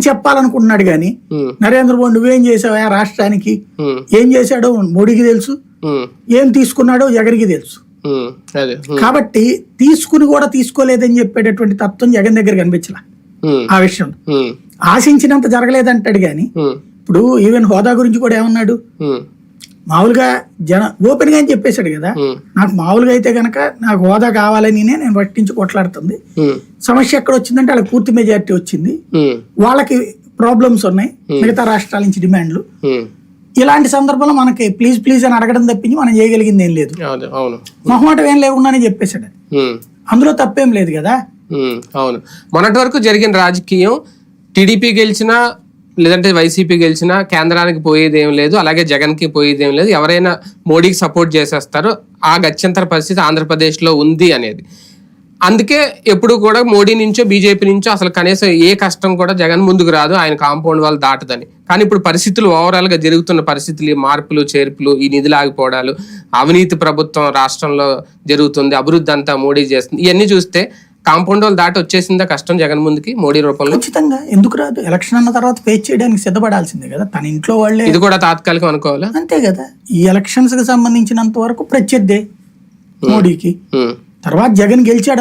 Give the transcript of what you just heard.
అని చెప్పాలనుకుంటున్నాడు కానీ ఉమ్, నరేంద్ర మోడీ నువ్వేం చేసావా రాష్ట్రానికి? ఏం చేశాడో మోడీకి తెలుసు. ఏం తీసుకున్నాడో జగన్కి తెలుసు. కాబట్టి తీసుకుని కూడా తీసుకోలేదని చెప్పేటటువంటి తత్వం జగన్ దగ్గర కనిపించలా. ఆ విషయం. ఆశించినంత జరగలేదంటాడు కానీ ఉమ్, ఇప్పుడు ఈవెన్ హోదా గురించి కూడా ఏమన్నాడు? మామూలుగా జన ఓపెన్గా అని చెప్పేశాడు కదా. నాకు మామూలుగా అయితే గనక నాకు హోదా కావాలని నేను పట్టించి కొట్లాడుతుంది. సమస్య ఎక్కడ వచ్చిందంటే వాళ్ళకి పూర్తి మెజారిటీ వచ్చింది. వాళ్ళకి ప్రాబ్లమ్స్ ఉన్నాయి. మిగతా రాష్ట్రాల నుంచి డిమాండ్లు. ఇలాంటి సందర్భంలో మనకి ప్లీజ్ ప్లీజ్ అని అడగడం తప్పించి మనం చేయగలిగింది ఏం లేదు. మొహమాటం ఏం లేకుండానే చెప్పేశాడు. అందులో తప్పేం లేదు కదా. అవును. మొన్నటి వరకు జరిగిన రాజకీయం టీడీపీ గెలిచినా లేదంటే వైసీపీ గెలిచినా కేంద్రానికి పోయేది ఏం లేదు అలాగే జగన్కి పోయేది ఏం లేదు. ఎవరైనా మోడీకి సపోర్ట్ చేసేస్తారో ఆ గత్యంతర పరిస్థితి ఆంధ్రప్రదేశ్లో ఉంది అనేది. అందుకే ఎప్పుడు కూడా మోడీ నుంచో బీజేపీ నుంచో అసలు కనీసం ఏ కష్టం కూడా జగన్ ముందుకు రాదు ఆయన కాంపౌండ్ వాళ్ళు దాటదని. కానీ ఇప్పుడు పరిస్థితులు ఓవరాల్గా జరుగుతున్న పరిస్థితులు మార్పులు చేర్పులు ఈ నిధులు ఆగిపోవడాలు అవినీతి ప్రభుత్వం రాష్ట్రంలో జరుగుతుంది అభివృద్ధి అంతా మోడీ చేస్తుంది ఇవన్నీ చూస్తే కాంపౌండ్ వాళ్ళు దాటి వచ్చేసిందా కష్టం జగన్ ముందుకి మోడీ రూపంలో? ఖచ్చితంగా. ఎందుకు రాదు? ఎలక్షన్ అన్న తర్వాత ఫేస్ చేయడానికి సిద్ధపడాల్సిందే కదా. తన ఇంట్లో వాళ్ళే. ఇది కూడా తాత్కాలికం అనుకోవాలా? అంతే కదా. ఈ ఎలక్షన్స్కి సంబంధించినంత వరకు ప్రత్యర్థే మోడీకి. తర్వాత జగన్ గెలిచాడు